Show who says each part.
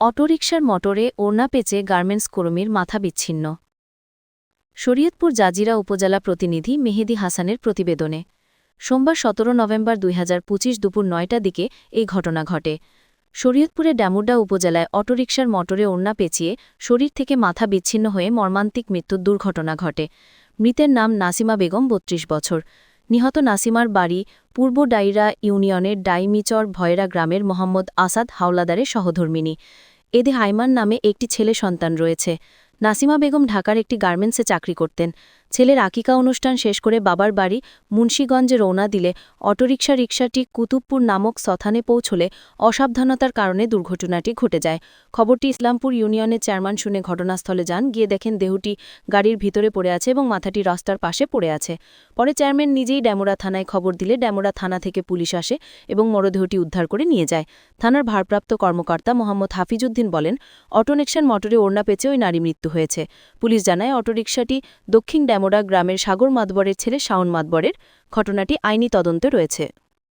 Speaker 1: অটোরিকশার মোটরে ওড়না পেঁচে গার্মেন্টস কর্মীর মাথা বিচ্ছিন্ন। শরীয়তপুর জাজিরা উপজেলা প্রতিনিধি মেহেদি হাসানের প্রতিবেদনে, সোমবার সতেরো নভেম্বর দুই হাজার পঁচিশ দুপুর নয়টা দিকে এই ঘটনা ঘটে। শরীয়তপুরের ড্যামুডা উপজেলায় অটোরিকশার মোটরে ওড়না পেঁচিয়ে শরীর থেকে মাথা বিচ্ছিন্ন হয়ে মর্মান্তিক মৃত্যুর দুর্ঘটনা ঘটে। মৃতের নাম নাসিমা বেগম, বত্রিশ বছর। নিহত নাসিমার বাড়ি পূর্ব ডাইরা ইউনিয়নের ডাইমিচর ভয়রা গ্রামের মোহাম্মদ আসাদ হাওলাদারের সহধর্মিনী এদে হাইমান নামে একটি ছেলে সন্তান রয়েছে। নাসিমা বেগম ঢাকার একটি গার্মেন্টসে চাকরি করতেন। ছেলের আকিকা অনুষ্ঠান শেষ করে বাবার বাড়ি মুন্সীগঞ্জে রওনা দিলে অটোরিকশা রিকশাটি কুতুবপুর নামক সথানে পৌঁছলে অসাবধানতার কারণে দুর্ঘটনাটি ঘটে যায়। খবরটি ইসলামপুর ইউনিয়নের চেয়ারম্যান শুনে ঘটনাস্থলে যান। গিয়ে দেখেন দেহটি গাড়ির ভিতরে পড়ে আছে এবং মাথাটি রাস্তার পাশে পড়ে আছে। পরে চেয়ারম্যান নিজেই ড্যামোরা থানায় খবর দিলে ড্যামোরা থানা থেকে পুলিশ আসে এবং মরদেহটি উদ্ধার করে নিয়ে যায়। থানার ভারপ্রাপ্ত কর্মকর্তা মোহাম্মদ হাফিজউদ্দিন বলেন অটোনেকশন মোটরে ওড়না পেঁচে ওই নারী মৃত্যু হয়েছে। পুলিশ জানায়, অটোরিকশাটি দক্ষিণ ড্যামোরা গ্রামের সাগর মাতবরের ছেলে শাওন মাতবরের ঘটনাটি আইনি তদন্তে রয়েছে।